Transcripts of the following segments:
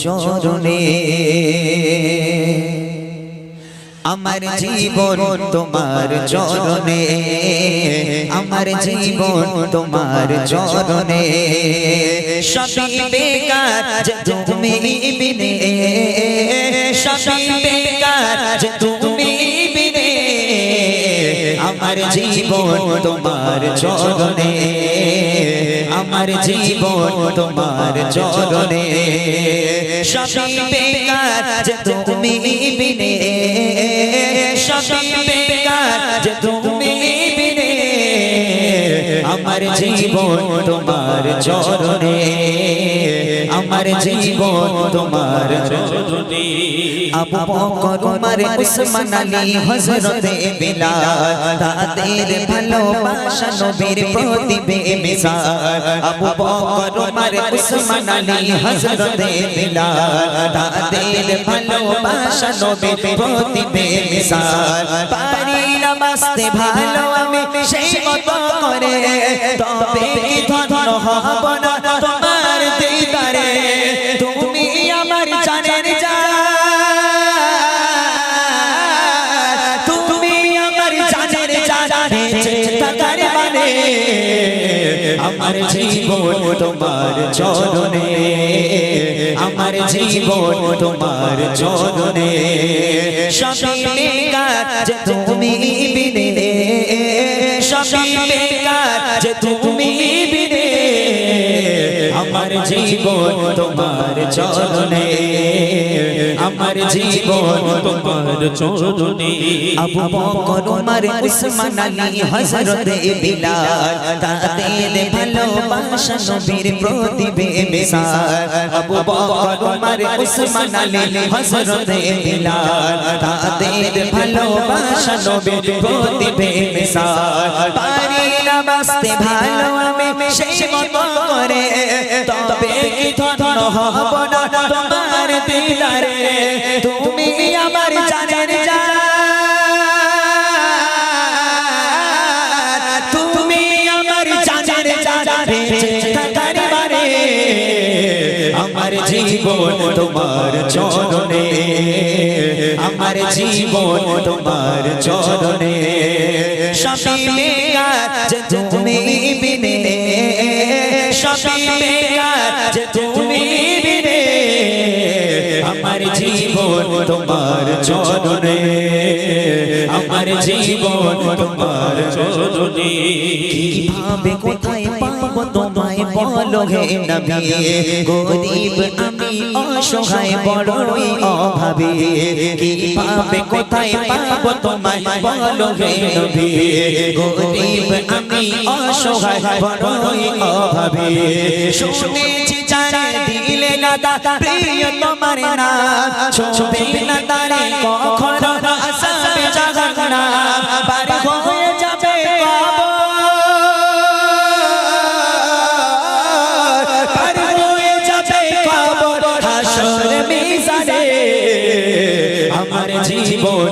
চরণে। আমার জীবন তোমার চরণে। আমার জীবন তোমার চরণে। সবই বেকার তুমি বিনে। সবই বেকার তুমি বিনে। আমার জীবন তোমার চরণে। আমার জীবন তোমার চরণে। সবই বেকার তুমি বিনে। সবই বেকার তুমি বিনে। আমার জীবন তোমার চরণে। আমার জীবন তোমার চরণে আবু বকর উমর উসমান আলী হযরত বিলাল। তাদের ভালোবাসা নবীর প্রতি বেমিসাল আবু বকর উমর উসমান আলী হযরত বিলাল। তাদের ভালোবাসা নবীর প্রতি বেমিসাল পারি না ভালো আমি সেই মতো করে। তবে কি ধন্য হব না? থাকার মানে আমার জীবন তোমার চরণে। আমার জীবন তোমার চরণে। সবই যে তুমি বিনে। সবই যে তুমি বিনে। আমার জীবন তোমার চরণে। আমার জীবন তোমার চরণে। আবু বকর উমর উসমান আলী হযরত বিলাল তাদের ভালোবাসা নবীর প্রতি বেমিসাল আবু বকর উমর উসমান আলী হযরত বিলাল তাদের ভালোবাসা নবীর প্রতি বেমিসাল বাঁচতে ভালো আমি সেই মতো করে তবে কি ধন হব না তোমার দিদারে। তুমি আমার জানের জান। জীবন তোমার চরণে, আমার জীবন তোমার চরণে। আমার জীবন তোমার চরণে, আমার জীবন তোমার চরণে। কোথায় পাবো বলো হে নবী গরিব আমি অসহায় বড়ই অভাবী। কীভাবে কোথায় পাবো তোমায় বলো হে নবী গরিব আমি অসহায় বড়ই অভাবী। শুনেছি জানে দিলে না দাদা প্রিয় তোমার না ছোবে না তারে কখনো আসাবে জাগানা পার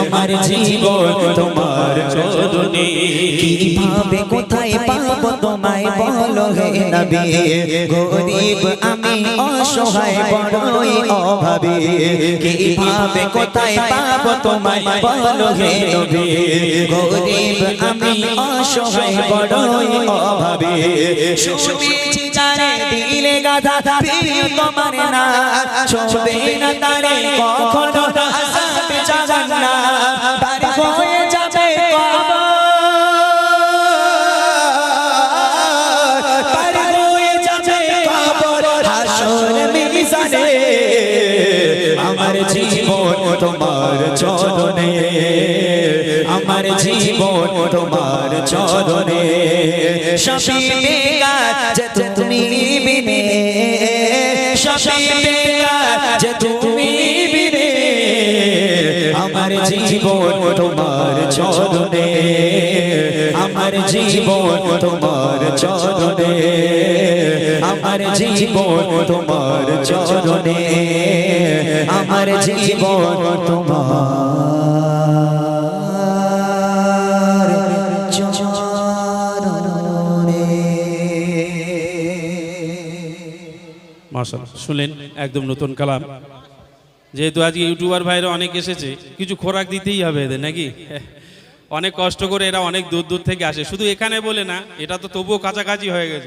আমার জীবন তোমার চরণে। কীভাবে কোথায় পাবো তোমায় বলো হে নবী? গরিব আমি অসহায় বড়ই অভাবী। কীভাবে কোথায় পাবো তোমায় বলো হে নবী? গরিব আমি অসহায় বড়ই অভাবী। শুনেছি জানে দিলে গাধা প্রিয় তোমার না ছোবে না তারে কখনো জান্নাত তার হয়ে যাবে তার হয়ে আমার জীবন তোমার চরণে। আমার জীবন তোমার চরণে। শশী মেঘা জীবন তোমার চরণে, আমার জীবন তোমার চরণে, আমার জীবন তোমার চরণে, আমার জীবন তোমার মাশাল শুনলেন একদম নতুন কালাম। যেহেতু আজকে ইউটিউবার ভাইরা অনেক এসেছে, কিছু খোরাক দিতেই হবে এদের, নাকি? অনেক কষ্ট করে এরা অনেক দূর দূর থেকে আসে। শুধু এখানে বলে না, এটা তো তবুও কাছাকাছি হয়ে গেছে।